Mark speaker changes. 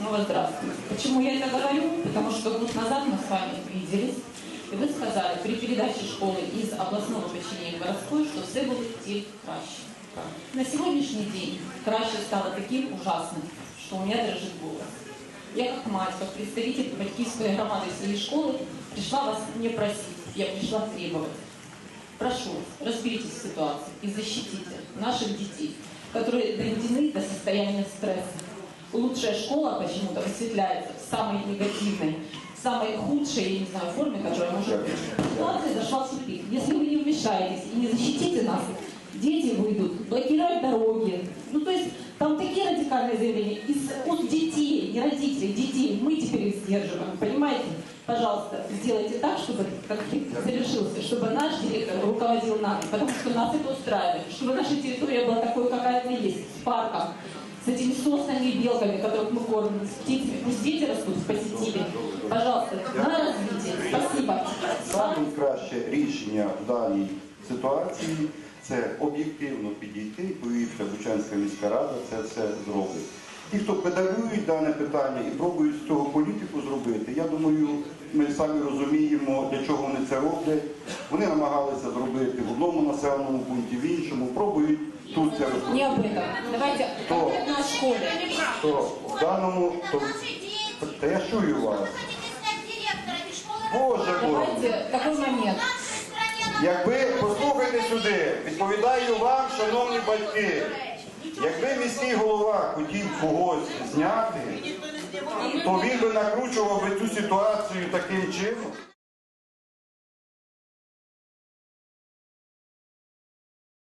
Speaker 1: снова здравствуйте. Почему я это говорю? Потому что год назад мы с вами виделись, и вы сказали при передаче школы из областного подчинения городской, что все было идти краще. На сегодняшний день краще стало таким ужасным, что у меня дрожит голос. Я как мать, как представитель батьківської громады своей школы пришла вас не просить, я пришла требовать. Прошу, разберитесь в ситуации и защитите наших детей, которые доведены до состояния стресса. Лучшая школа почему-то высветляется в самой негативной, самой худшей, я не знаю, форме, которая может быть. Ситуация зашла в тупик. Если вы не вмешаетесь и не защитите нас, дети выйдут блокировать дороги. Ну, то есть там такие радикальные заявления из уст детей, не родителей, детей. Мы теперь их сдерживаем, понимаете? Пожалуйста, сделайте так, чтобы конфликт завершился, чтобы наш директор руководил нами, потому что нас это устраивает, чтобы наша территория была такой, какая она есть, с парком, с этими соснами и белками, которых мы кормим, с птицами. Пусть дети растут в позитиве. Пожалуйста, на развитие. Спасибо.
Speaker 2: Саме краще рішення в даній ситуації це об'єктивно підійти, повірте, Бучанська міська рада це все зробить. Ті, хто педалюють дане питання і пробують з цього політику зробити, я думаю, ми самі розуміємо, для чого вони це роблять. Вони намагалися зробити в одному населеному пункті, в іншому,
Speaker 1: Не об этом. Давайте
Speaker 2: Кто?
Speaker 1: конкретно о школе.
Speaker 2: То в даному, то, та я чую вас. Боже мой!
Speaker 1: Давайте такой момент.
Speaker 2: Якби послухайте сюди, відповідаю вам, шановні батьки, якби міський голова хотів когось зняти, то він би накручував би цю ситуацію таким чином.